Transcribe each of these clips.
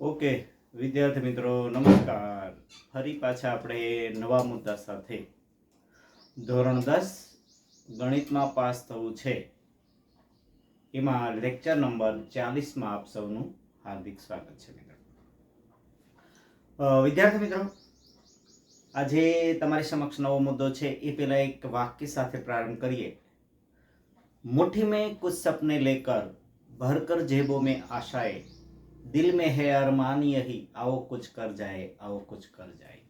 Okay, વિદ્યાર્થી મિત્રો, નમસ્કાર. ફરી પાછા આપણે નવા મુદ્દા સાથે. ધોરણ દસ, ગણિતમાં પાસ થવું છે. એમાં લેક્ચર નંબર ચાલીસમાં આપ સૌનું હાર્દિક સ્વાગત છે, મિત્રો. વિદ્યાર્થી મિત્રો, આજે તમારી સમક્ષ નવો મુદ્દો છે. એ પહેલાં એક વાક્ય સાથે પ્રારંભ કરીએ. મુઠ્ઠી મેં કુછ સપને લેકર ભરકર જેબો મેં આશાએ दिल में है अरमान यही, आओ कुछ कर जाए, आओ कुछ कर जाए।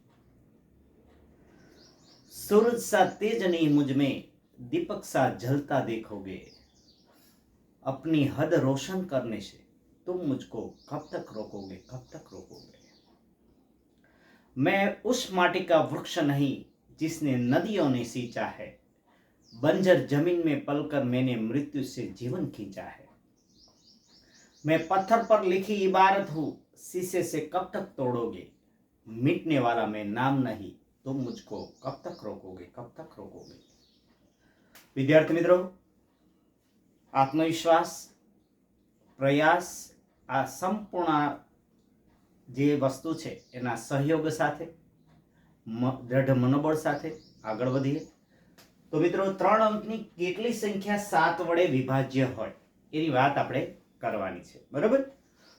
सूरज सा तेज नहीं मुझमें, दीपक सा जलता देखोगे। अपनी हद रोशन करने से तुम मुझको कब तक रोकोगे, कब तक रोकोगे। मैं उस माटी का वृक्ष नहीं, जिसने नदियों ने सींचा है। बंजर ज़मीन में पलकर मैंने मृत्यु से जीवन खींचा है। मैं पत्थर पर लिखी इबारत हूं शीशे से कब तक तोड़ोगे मिटने वाला मैं नाम नहीं तुम मुझको कब तक रोकोगे कब तक रोकोगे વિદ્યાર્થી મિત્રો આત્મવિશ્વાસ પ્રયાસ આ સંપૂર્ણ જે વસ્તુ છે એના સહયોગ સાથે મ- દ્રઢ મનોબળ સાથે આગળ વધીએ તો મિત્રો ત્રણ અંકની કેટલી સંખ્યા સાત વડે વિભાજ્ય હોય એની વાત આપણે કરવાની છે. બરોબર?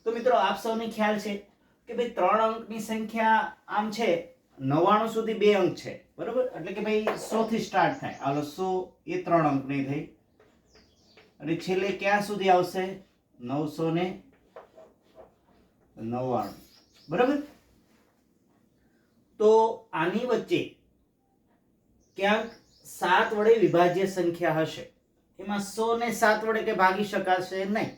તો મિત્રો, આપ સૌને ખ્યાલ છે કે ભાઈ ત્રણ અંકની સંખ્યા આમ છે, નવ્વાણું સુધી બે અંક છે. બરોબર? એટલે કે ભાઈ સો થી સ્ટાર્ટ થાય. આલો સો એ ત્રણ અંકની થઈ. અને છેલ્લે ક્યાં સુધી આવશે? નવસો ને નવ્વાણું. બરાબર? તો આની વચ્ચે ક્યાંક સાત વડે વિભાજ્ય સંખ્યા હશે. એમાં સો ને સાત વડે કે ભાગી શકાશે નહીં.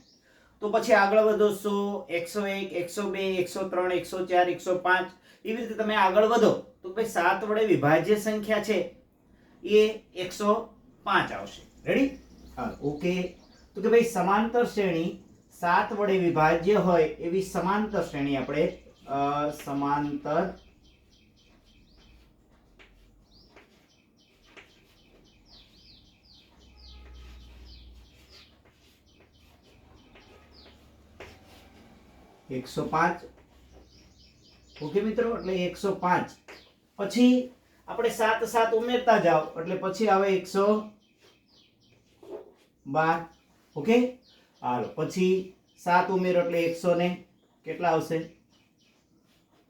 તો પછી આગળ વધો સો એકસો એક એકસો બે એકસો ત્રણ એકસો ચાર એકસો પાંચ એવી રીતે તમે આગળ વધો તો ભાઈ સાત વડે વિભાજ્ય સંખ્યા છે એ એકસો પાંચ આવશે. રેડી હા. ઓકે તો કે ભાઈ સમાંતર શ્રેણી સાત વડે વિભાજ્ય હોય એવી સમાંતર શ્રેણી આપણે સમાંતર એકસો પાંચ. ઓકે મિત્રો, એટલે એકસો પાંચ. પછી આપણે સાત સાત ઉમેરતા જાઓ, એટલે પછી આવે એકસો બાર. ઓકે? હાલો, પછી સાત ઉમેરો, એટલે એકસો ને કેટલા આવશે?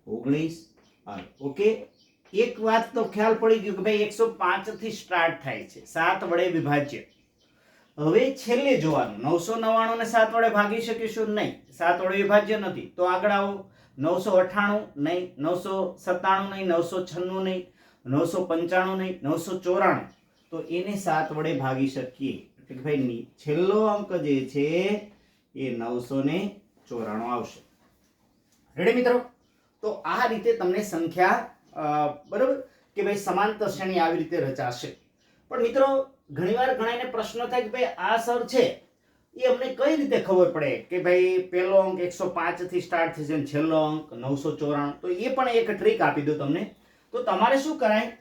ઓગણીસ. હાલો, ઓકે? એક વાત તો ખ્યાલ પડી ગયો કે ભાઈ એકસો પાંચથી સ્ટાર્ટ થાય છે. સાત વડે વિભાજ્ય. હવે છેલ્લે જોવાનું. નવસો નવ્વાણું ને સાત વડે ભાગી શકીશું નહીં. સાત વડે વિભાજ્ય નથી. તો આગળ આવો. નવસો અઠ્ઠાણું નહીં, નવસો સત્તાણું નહીં, નવસો છન્નું નહીં, નવસો પંચાણું નહીં, નવસો ચોરાણું. તો એને સાત વડે ભાગી શકીએ. એટલે કે ભાઈ છેલ્લો અંક જે છે એ નવસો ને ચોરાણું આવશે. રેડી મિત્રો? તો આ રીતે તમને સંખ્યા બરાબર? કે ભાઈ સમાંતર શ્રેણી આવી રીતે રચાશે. પણ મિત્રો ઘણીવાર ઘણાને પ્રશ્ન થાય કે ભાઈ આ સર છે. એ અમને કઈ રીતે ખબર પડે કે ભાઈ પહેલો અંક એકસો પાંચથી સ્ટાર્ટ થશે અને છેલ્લો અંક નવસો ચોરાણું? તો એ પણ એક ટ્રીક આપી દો તમને. તો તમારે શું કરાય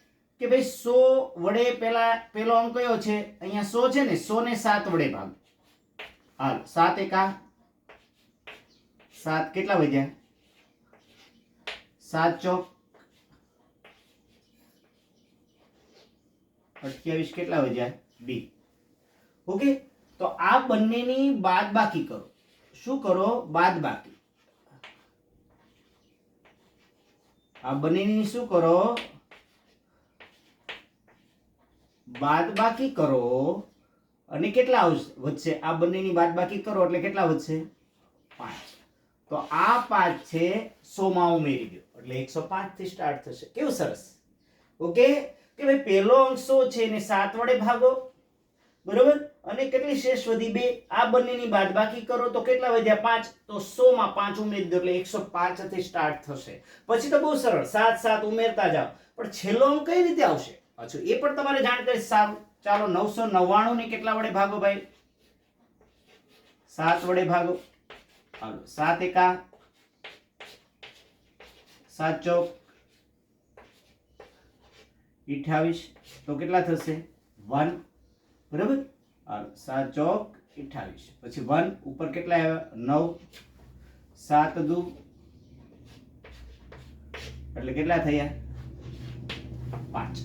કે ભાઈ સો વડે પેલા, પેલો અંક કયો છે? અહીંયા સો છે ને, સો ને સાત વડે ભાગ. હાલ, સાત એકા? સાત કેટલા વધ્યા સાત ચોક? અઠ્યાવીસ કેટલા વધ્યા? બી. ઓકે? તો આ બંનેની બાદ બાકી કરો. શું કરો? બાદ બાકી આ બંનેની શું કરો? બાદ બાકી કરો. અને કેટલા વધશે? આ બંનેની બાદ બાકી કરો એટલે કેટલા વધશે? પાંચ. તો આ પાંચ છે સો માં ઉમેરી દો. એટલે એકસો પાંચથી સ્ટાર્ટ થશે. કેવું સરસ? ઓકે? કે ભાઈ પહેલો અંક સો છે એને સાત વડે ભાગો. બરોબર? અને કેટલી શેષ વધી? બે. આ બંનેની બાદબાકી કરો તો કેટલા વધ્યા? પાંચ. તો સો માં પાંચ ઉમેરી દો એટલે એકસો પાંચથી સ્ટાર્ટ થશે. પછી તો બહુ સરળ. સાત સાત ઉમેરતા જાઓ. પણ છેલ્લો અંક કઈ રીતે આવશે? અચ્છા, એ પણ તમારે જાણકારી સારું. ચાલો, નવસો નવ્વાણું ને કેટલા વડે ભાગો ભાઈ? સાત વડે ભાગો. હાલો, સાત એકા. સાત ચોક. અઠ્યાવીસ તો કેટલા થશે? વન. બરાબર? હાલો, સાત ચોક અઠ્યાવીસ પછી વન ઉપર કેટલા આવ્યા? નવ. સાત દુ. એટલે કેટલા થયા? પાંચ.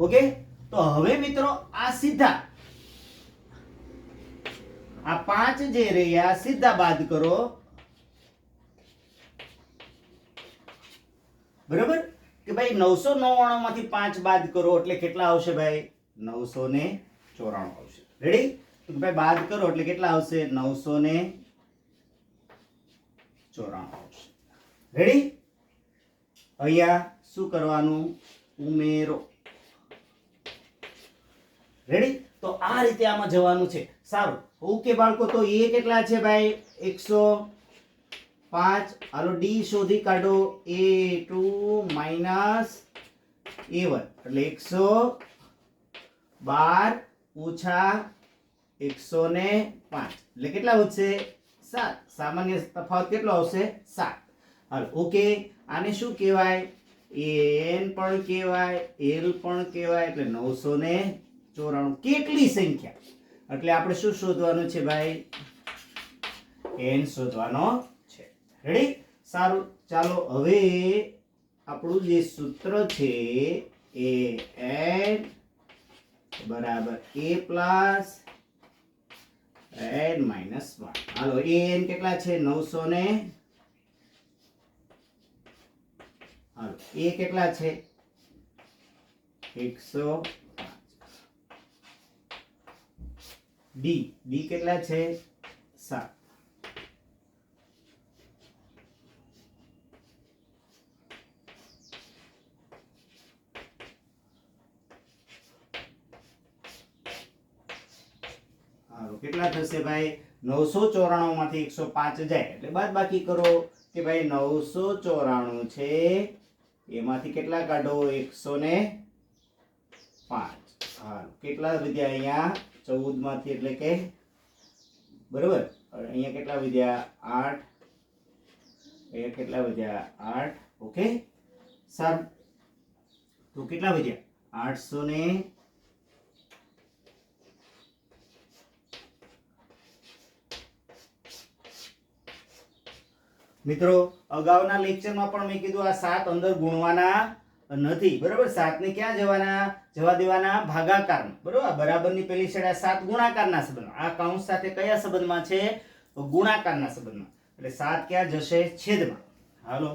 ઓકે? તો હવે મિત્રો, આ સીધા. આ પાંચ જે રહ્યા, સીધા બાદ કરો. બરાબર? કે ભાઈ નવસો નવ્વાણું માંથી પાંચ બાદ કરો એટલે કેટલા આવશે ભાઈ? નવસો ને ચોરાણું આવશે. રેડી ભાઈ બાદ કરો એટલે કેટલા આવશે? નવસો ને ચોરાણું આવશે. રેડી અહીંયા શું કરવાનું? ઉમેરો. રેડી તો આ રીતે આમાં જવાનું છે. સારું. ઓકે બાળકો, તો એ કેટલા છે ભાઈ? એકસો પાંચ. હાલો ડી શોધી કાઢો. A two minus A one. એટલે એકસો બાર ઓછા એકસો ને પાંચ. એટલે કેટલા વધશે? સાત. સામાન્ય તફાવત કેટલો આવશે? સાત. હાલો ઓકે આને શું કહેવાય? એન પણ કહેવાય એલ પણ કહેવાય, એટલે નવસો ને ચોરાણું. કેટલી સંખ્યા? એટલે આપણે શું શોધવાનું છે ભાઈ? એન શોધવાનો રેડી સારું. ચાલો હવે આપણું જે સૂત્ર છે એ એન બરાબર A plus N minus one hello N કેટલા છે? નવસો ને હાલો, એ કેટલા છે? એકસો ડી ડી કેટલા છે? સાત. કેટલા થશે ભાઈ? નવસો ચોરાણુંમાંથી એકસો પાંચ જાય. એટલે બાદ બાકી કરો કે ભાઈ નવસો ચોરાણું છે. એમાંથી કેટલા કાઢો? એકસો ને પાંચ. સારું કેટલા વિદ્યા અહીંયા? ચૌદમાંથી એટલે કે બરાબર? અહીંયા કેટલા વિદ્યા? આઠ. અહીંયા કેટલા વિદ્યા? આઠ. ઓકે. સારું. તો કેટલા વિદ્યા? આઠસો ને મિત્રો, અગાઉના લેક્ચરમાં પણ મેં કીધું આ સાત અંદર ગુણવાના નથી. બરોબર? સાતને ક્યાં જવાના? જવા દેવાના ભાગાકાર બરોબર? બરાબરની સાઈડ આ સાત ગુણાકારના સંબંધમાં. આ કાઉન્સ સાથે કયા સંબંધમાં છે? ગુણાકારના સંબંધમાં. એટલે સાત ક્યાં જશે? છેદમાં. હાલો.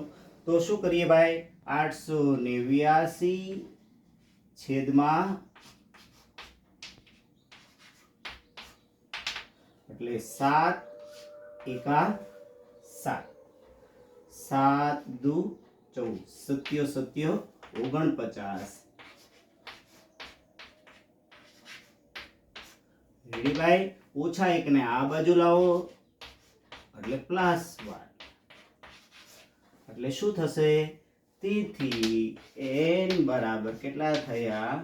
તો શું કરીએ ભાઈ? આઠસો નેવ્યાસી છેદમાં એટલે સાત એકા સાત. સાત દુ ચૌદ. સત્યો સત્યો, ઓગણપચાસ. રેડીભાઈ ઓછા એક ને આ બાજુ લાવો. એટલે પ્લસ વન એટલે શું થશે? તેથી એન બરાબર કેટલા થયા?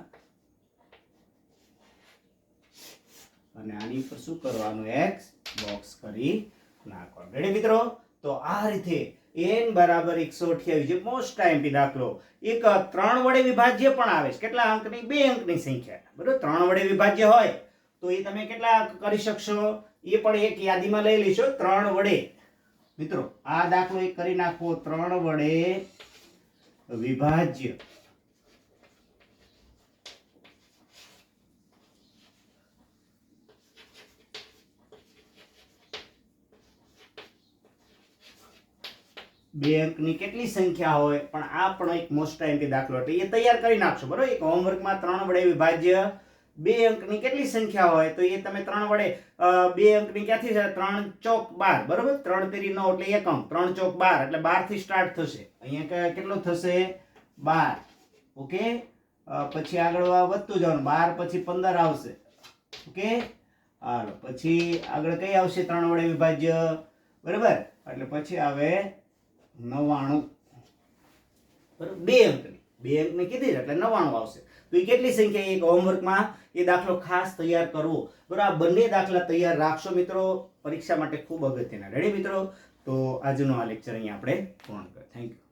અને આની પર શું કરવાનું? એક્સ બોક્સ કરી નાખવાનું. રેડી મિત્રો? તો આ રીતે એન બરાબર એકસો અઠ્યાવીસ જે મોસ્ટ ટાઈમ પી દાખલો. એક ત્રણ વડે વિભાજ્ય પણ આવે છે. કેટલા અંકની? બે અંકની સંખ્યા. બરાબર? ત્રણ વડે વિભાજ્ય હોય તો એ તમે કેટલા કરી શકશો? એ પણ એક યાદીમાં લઈ લેશો. ત્રણ વડે. મિત્રો, આ દાખલો એક કરી નાખો. ત્રણ વડે વિભાજ્ય. બે અંકની કેટલી સંખ્યા હોય, પણ આ પણ એક મોસ્ટ ટાઈમથી દાખલો એટલે એ તૈયાર કરી નાખશો, બરોબર? એક હોમવર્કમાં ત્રણ વડે વિભાજ્ય. બે અંકની કેટલી સંખ્યા હોય, તો એ તમે ત્રણ વડે બે અંકની ક્યાંથી છે ત્રણ ચોક બાર, બરોબર? ત્રણ તેરી નવ એટલે એક અંક ત્રણ ચોક બાર, એટલે બારથી સ્ટાર્ટ થશે. અહીંયા કેટલો થશે? બાર. ઓકે પછી આગળ વધતું જવાનું. બાર પછી પંદર આવશે. ઓકે હાલો, પછી આગળ કઈ આવશે? ત્રણ વડે વિભાજ્ય. બરાબર? એટલે પછી આવે નવ્વાણું. બરાબર? બે અંકની. બે અંકની કીધી એટલે નવ્વાણું આવશે. તો એ કેટલી સંખ્યા એક હોમવર્કમાં? એ દાખલો ખાસ તૈયાર કરવો. બરાબર, આ બંને દાખલા તૈયાર રાખશો મિત્રો. પરીક્ષા માટે ખૂબ અગત્યના. રેડી મિત્રો? તો આજનો આ લેક્ચર અહીંયા આપણે પૂર્ણ કરીએ. Thank you